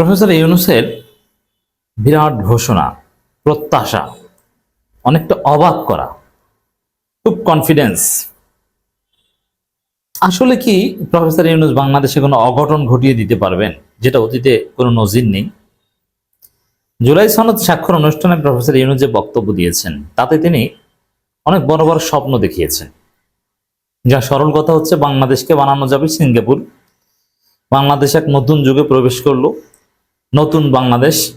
Professor ইউনুসের বিরাট ঘোষণা, প্রত্যাশা, অনেকটা অবাক করা, খুব কনফিডেন্স আসলে কি প্রফেসর ইউনুস বাংলাদেশে কোনো অঘটন ঘটিয়ে দিতে পারবেন, যেটা অতীতে কোনো নজির নেই? জুলাই সনদ স্বাক্ষর অনুষ্ঠানে প্রফেসর ইউনুস যে বক্তব্য দিয়েছেন, তাতে তিনি অনেক বড় বড় স্বপ্ন দেখিয়েছেন। যা সরল কথা হচ্ছে, বাংলাদেশকে বানানো যাবে সিঙ্গাপুর। বাংলাদেশ এক নতুন যুগে প্রবেশ করল। নতুন বাংলাদেশ।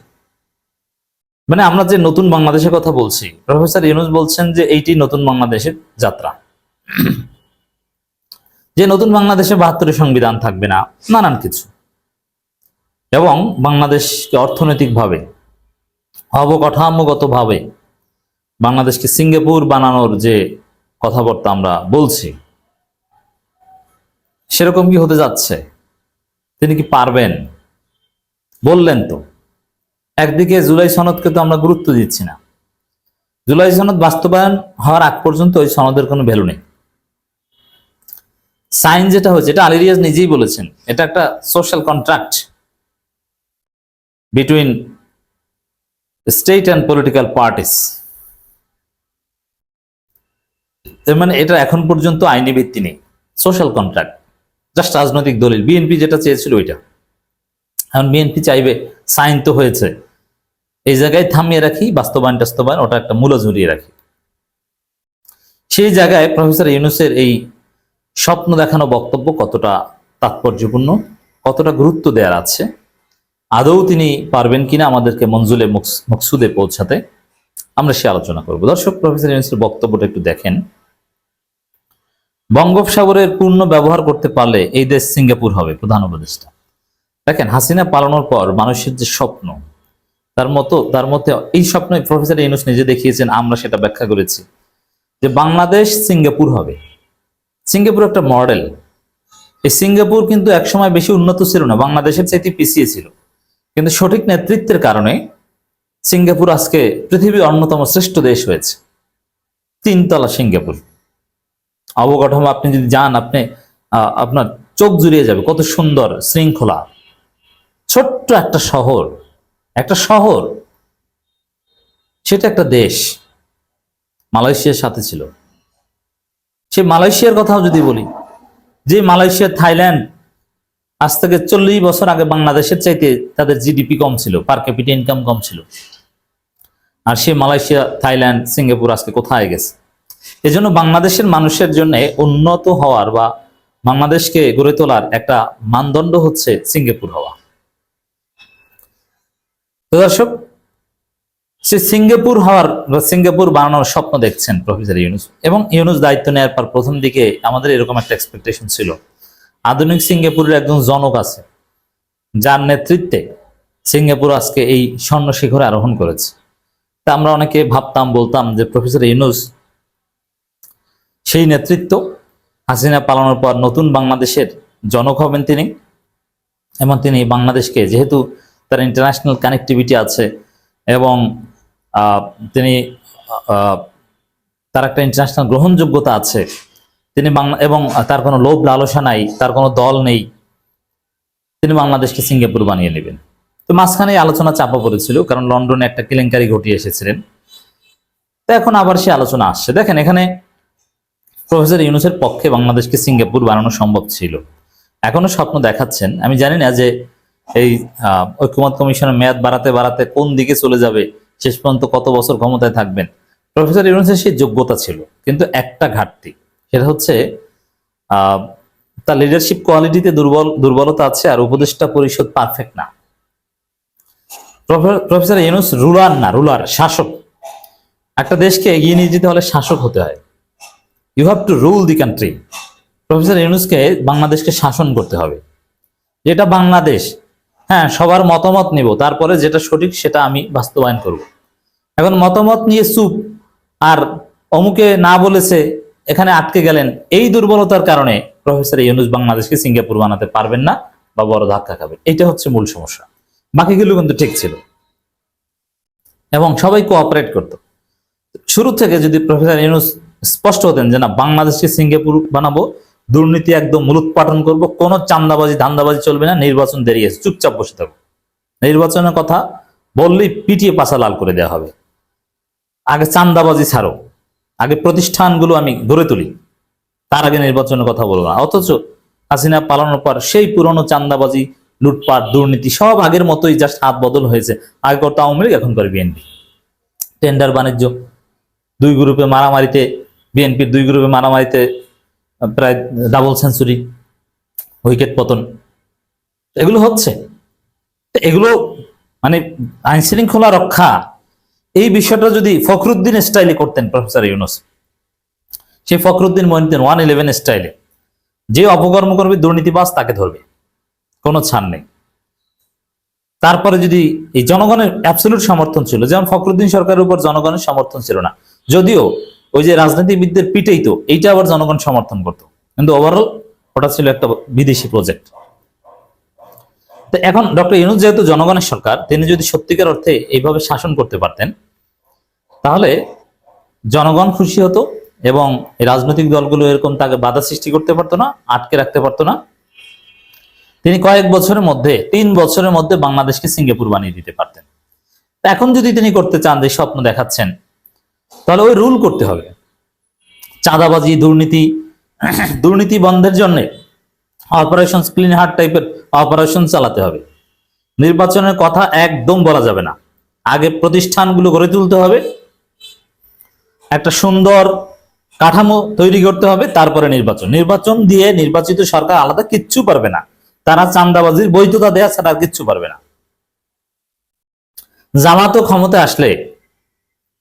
মানে আমরা যে নতুন বাংলাদেশের কথা বলছি, প্রফেসর ইউনুস বলছেন যে এইটি নতুন বাংলাদেশের যাত্রা। যে নতুন বাংলাদেশে বাহাত্তরের সংবিধান থাকবে না, নানান কিছু। এবং বাংলাদেশকে অর্থনৈতিকভাবে, অবকাঠামোগতভাবে, বাংলাদেশকে সিঙ্গাপুর বানানোর যে কথাবার্তা আমরা বলছি, সেরকম কি হতে যাচ্ছে? তিনি কি পারবেন? বললেন তো, একদিকে জুলাই সনদকে তো আমরা গুরুত্ব দিচ্ছি না। জুলাই সনদ বাস্তবায়ন হওয়ার আগ পর্যন্ত ওই সনদের কোনো ভ্যালু নেই। সাইন যেটা হয়েছে, এটা আলিরিয়াজ নিজেই বলেছেন, এটা একটা social contract between state and political parties মানে এটা এখন পর্যন্ত আইনি ভিত্তি নেই সোশ্যাল কন্ট্রাক্ট জাস্ট রাজনৈতিক দলিল। বিএনপি যেটা চেয়েছিল ওইটা। এখন বিএনপি চাইবে সাইন তো হয়েছে। এই জায়গায় থামিয়ে রাখি, বাস্তবায়ন টাস্তবায়ন, ওটা একটা মূল্য ঝুলিয়ে রাখি। সেই জায়গায় প্রফেসর ইউনুসের এই স্বপ্ন দেখানো বক্তব্য কতটা তাৎপর্যপূর্ণ, কতটা গুরুত্ব দেওয়ার আছে, আদৌ তিনি পারবেন কিনা আমাদেরকে মঞ্জুলে মুকস- মকসুদে পৌঁছাতে, আমরা সে আলোচনা করব। দর্শক, প্রফেসর ইউনুসের বক্তব্যটা একটু দেখেন। বঙ্গোপসাগরের পূর্ণ ব্যবহার করতে পারলে এই দেশ সিঙ্গাপুর হবে, প্রধান উপদেষ্টা। দেখেন হাসিনা পালানোর পর মানুষের যে স্বপ্ন, তার মতো, তার মধ্যে এই স্বপ্ন প্রফেসর ইউনুস নিজে দেখিয়েছেন, আমরা সেটা ব্যাখ্যা করেছি, যে বাংলাদেশ সিঙ্গাপুর হবে। সিঙ্গাপুর একটা মডেল। এই সিঙ্গাপুর কিন্তু একসময় বেশি উন্নত ছিল না, বাংলাদেশের চাইতে পিছিয়ে ছিল। কিন্তু সঠিক নেতৃত্বের কারণে সিঙ্গাপুর আজকে পৃথিবীর অন্যতম শ্রেষ্ঠ দেশ হয়েছে। তিনতলা সিঙ্গাপুর। অবকাঠামো আপনি যদি যান, আপনি আপনার চোখ জুড়িয়ে যাবে কত সুন্দর শৃঙ্খলা। ছোট্ট একটা শহর একটা শহর, সেটা একটা দেশ, মালয়েশিয়ার সাথে ছিল। সে মালয়েশিয়ার কথাও যদি বলি, যে মালয়েশিয়া, থাইল্যান্ড আজ থেকে চল্লিশ বছর আগে বাংলাদেশের চাইতে তাদের জিডিপি কম ছিল পার ক্যাপিটা ইনকাম কম ছিল। আর সে মালয়েশিয়া, থাইল্যান্ড, সিঙ্গাপুর আজকে কোথায় গেছে? এজন্য বাংলাদেশের মানুষের জন্য উন্নত হওয়ার বা বাংলাদেশকে গড়ে তোলার একটা মানদণ্ড হচ্ছে সিঙ্গাপুর হওয়া। দর্শক, সে সিঙ্গাপুর হওয়ার বা সিঙ্গাপুর বানানোর স্বপ্ন দেখছেন প্রফেসর ইউনুস এবং ইউনুস দায়িত্ব নেওয়ার পর প্রথম দিকে আমাদের এরকম একটা এক্সপেকটেশন ছিল। আধুনিক সিঙ্গাপুরের একজন জনক আছে, যার নেতৃত্বে সিঙ্গাপুর আজকে এই স্বর্ণ শিখরে আরোহণ করেছে। তা আমরা অনেকে ভাবতাম, বলতাম যে প্রফেসর ইউনুস সেই নেতৃত্ব হাসিনা পালানোর পর নতুন বাংলাদেশের জনক হবেন তিনি এবং তিনি বাংলাদেশকে যেহেতু তার ইন্টারন্যাশনাল কানেক্টিভিটি আছে এবং তিনি তার একটা ইন্টারন্যাশনাল গ্রহণযোগ্যতা আছে। তিনি বাংলা, এবং তার কোনো লোভ লালসা নাই, তার কোনো দল নেই। তিনি বাংলাদেশকে সিঙ্গাপুর বানিয়ে নেবেন। তো মাঝখানে আলোচনা চাপা পড়েছিল, কারণ লন্ডনে একটা কেলেঙ্কারি ঘটিয়ে এসেছিলেন। তো এখন আবার সে আলোচনা আসছে। দেখেন, এখানে প্রফেসর ইউনুসের পক্ষে বাংলাদেশকে সিঙ্গাপুর বানানো সম্ভব ছিল। এখনও স্বপ্ন দেখাচ্ছেন। আমি জানি না যে এই ঐক্যমত কমিশনের মেয়াদ বাড়াতে বাড়াতে কোন দিকে চলে যাবে, শেষ পর্যন্ত কত বছর ক্ষমতায় থাকবেন? প্রফেসর ইউনুসের সেই যোগ্যতা ছিল, কিন্তু একটা ঘাটতি, সেটা হচ্ছে তার লিডারশিপ কোয়ালিটিতে দুর্বল, দুর্বলতা আছে আর উপদেষ্টা পরিষদ পারফেক্ট না। প্রফেসর ইউনুস রুলার না, রুলার, শাসক। একটা দেশকে এগিয়ে নিয়ে যেতে হলে শাসক হতে হয়। You have to rule the country professor ইউনুসকে বাংলাদেশকে শাসন করতে হবে। যেটা বাংলাদেশ হ্যাঁ সবার মতামত নিব। তারপরে যেটা সঠিক সেটা আমি বাস্তবায়ন করব। এখন মতামত নিয়ে চুপ। আর অমুকে না বলেছে, এখানে আটকে গেলেন, এই দুর্বলতার কারণে প্রফেসর ইউনুস বাংলাদেশকে সিঙ্গাপুর বানাতে পারবেন না বা বড় ধাক্কা খাবেন। এটা হচ্ছে মূল সমস্যা। বাকিগুলো কিন্তু ঠিক ছিল। এবং সবাই কোঅপারেট করতো। শুরু থেকে যদি প্রফেসর ইউনুস স্পষ্ট হতেন যে না, বাংলাদেশকে সিঙ্গাপুর বানাবো দুর্নীতি একদম মূলোৎপাটন করব, কোনো চান্দাবাজি, ধান্দাবাজি চলবে না, নির্বাচন দেরি আছে, চুপচাপ বসে থাকব নির্বাচনের কথা বললেই পিটিয়ে পাশা লাল করে দেওয়া হবে। আগে চান্দাবাজি ছাড়ো, আগে প্রতিষ্ঠানগুলো আমি গড়ে তুলি, তার আগে নির্বাচনের কথা বলব না। অথচ হাসিনা পালানোর পর সেই পুরনো চান্দাবাজি, লুটপাট, দুর্নীতি সব আগের মতোই জাস্ট হাত বদল হয়েছে। আগে করতো আওয়ামী লীগ, এখন করে বিএনপি। টেন্ডার বাণিজ্য, দুই গ্রুপে মারামারিতে, বিএনপির দুই গ্রুপে মারামারিতে প্রায় ডাবল সেঞ্চুরি উইকেট পতন। এগুলো হচ্ছে। এগুলো মানে আইন শৃঙ্খলা রক্ষা, এই বিষয়টা যদি ফখরুদ্দিন স্টাইলে করতেন, প্রফেসর ইউনুস। সেই ফখরুদ্দিন মহিনুদ্দিন ওয়ান ইলেভেন স্টাইলে যে অপকর্ম করবে দুর্নীতিবাস তাকে ধরবে। কোনো ছাড় নেই। তারপরে যদি এই জনগণের অ্যাবসলিউট সমর্থন ছিল, যেমন ফখরুদ্দিন সরকারের উপর জনগণের সমর্থন ছিল না, যদিও ওই যে রাজনীতিবিদদের পিটেই তো, এইটা আবার জনগণ সমর্থন করতো। কিন্তু ওভারঅল ওটা ছিল একটা বিদেশি প্রজেক্ট তো এখন ডক্টর ইউনুস যেহেতু জনগণের সরকার, তিনি যদি সত্যিকার অর্থে এইভাবে শাসন করতে পারতেন, তাহলে জনগণ খুশি হতো এবং রাজনৈতিক দলগুলো এরকম তাকে বাধা সৃষ্টি করতে পারতো না, আটকে রাখতে পারতো না। তিনি কয়েক বছরের মধ্যে, তিন বছরের মধ্যে বাংলাদেশকে সিঙ্গাপুর বানিয়ে দিতে পারতেন। এখন যদি তিনি করতে চান যে স্বপ্ন দেখাচ্ছেন তাহলে ওই রুল করতে হবে। চাঁদাবাজি, দুর্নীতি দুর্নীতি বন্ধের জন্য অপারেশন ক্লিন হার্ট টাইপের অপারেশন চালাতে হবে। নির্বাচনের কথা একদম বলা যাবে না। আগে প্রতিষ্ঠানগুলো গড়ে তুলতে হবে। একটা সুন্দর কাঠামো তৈরি করতে হবে, তারপরে নির্বাচন। নির্বাচন দিয়ে নির্বাচিত সরকার আলাদা কিচ্ছু পারবে না। তারা চান্দাবাজির বৈধতা দেয়া ছাড়া কিচ্ছু পারবে না। জামাতও ক্ষমতা আসলে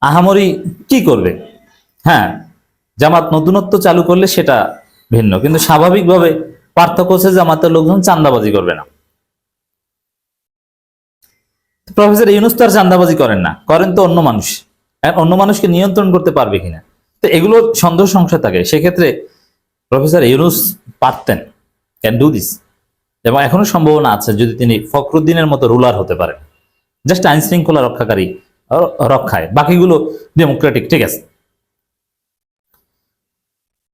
আহামরি কি করবে? হ্যাঁ জামাত নতুনত্ব চালু করলে সেটা ভিন্ন, কিন্তু স্বাভাবিকভাবে পার্থক্য হচ্ছে জামাতের লোকজন চান্দাবাজি করবে না। প্রফেসর ইউনুস তো আর চান্দাবাজি করেন না, করেন তো অন্য মানুষ। অন্য মানুষকে নিয়ন্ত্রণ করতে পারবে কিনা? তো এগুলো সন্দেহ সংশয় থাকে। সেক্ষেত্রে প্রফেসর ইউনুস পারতেন ক্যান ডু দিস এবং এখনও সম্ভাবনা আছে, যদি তিনি ফখরুদ্দিনের মতো রুলার হতে পারেন। জাস্ট আইন শৃঙ্খলা রক্ষাকারী রক্ষায়। বাকিগুলো ডেমোক্রেটিক ঠিক আছে?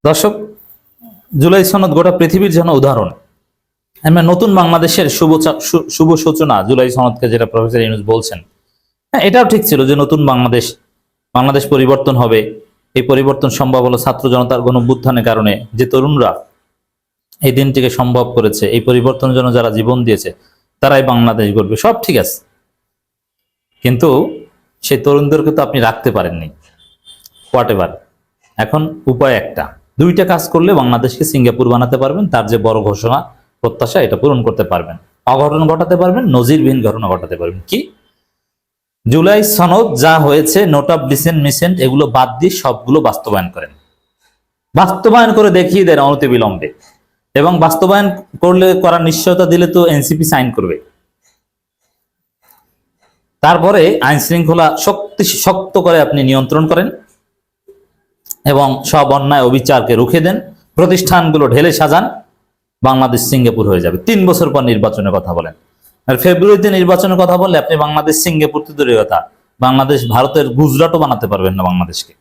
দর্শক, জুলাই সনদ গোটা পৃথিবীর জন্য উদাহরণ। আমরা নতুন বাংলাদেশের শুভ শুভ সূচনা জুলাই সনদকে যেটা প্রফেসর ইউনুস বলছেন হ্যাঁ এটাও ঠিক ছিল যে নতুন বাংলাদেশ বাংলাদেশ পরিবর্তন হবে। এই পরিবর্তন সম্ভব হলো ছাত্র জনতার গণভ্যুত্থানের কারণে। যে তরুণরা এই দিনটিকে সম্ভব করেছে, এই পরিবর্তনের জন্য যারা জীবন দিয়েছে, তারাই বাংলাদেশ গড়বে। সব ঠিক আছে। কিন্তু সেই তরুণদেরকে তো আপনি রাখতে পারেননি। হোয়াট এভার এখন উপায় একটা। দুইটা কাজ করলে বাংলাদেশকে সিঙ্গাপুর বানাতে পারবেন, তার যে বড় ঘোষণা, প্রত্যাশা, এটা পূরণ করতে পারবেন। অঘটন ঘটাতে পারবেন, নজিরবিহীন ঘটনা ঘটাতে পারবেন। কি? জুলাই সনদ যা হয়েছে, নোট অফ ডিসেন্ট, মিসেন্ট, এগুলো বাদ দিয়ে সবগুলো বাস্তবায়ন করেন। বাস্তবায়ন করে দেখিয়ে দেন অনতিবিলম্বে। এবং বাস্তবায়ন করলে, করার নিশ্চয়তা দিলে তো এনসিপি সাইন করবে। তারপরে আইন শৃঙ্খলা শক্তি শক্ত করে আপনি নিয়ন্ত্রণ করেন এবং সব অন্যায় অবিচারকে রুখে দেন, প্রতিষ্ঠানগুলো ঢেলে সাজান, বাংলাদেশ সিঙ্গাপুর হয়ে যাবে। তিন বছর পর নির্বাচনের কথা বলেন। আর ফেব্রুয়ারিতে নির্বাচনের কথা বললে আপনি বাংলাদেশ সিঙ্গাপুর তো দূরের কথা বাংলাদেশ, ভারতের গুজরাটও বানাতে পারবেন না বাংলাদেশকে।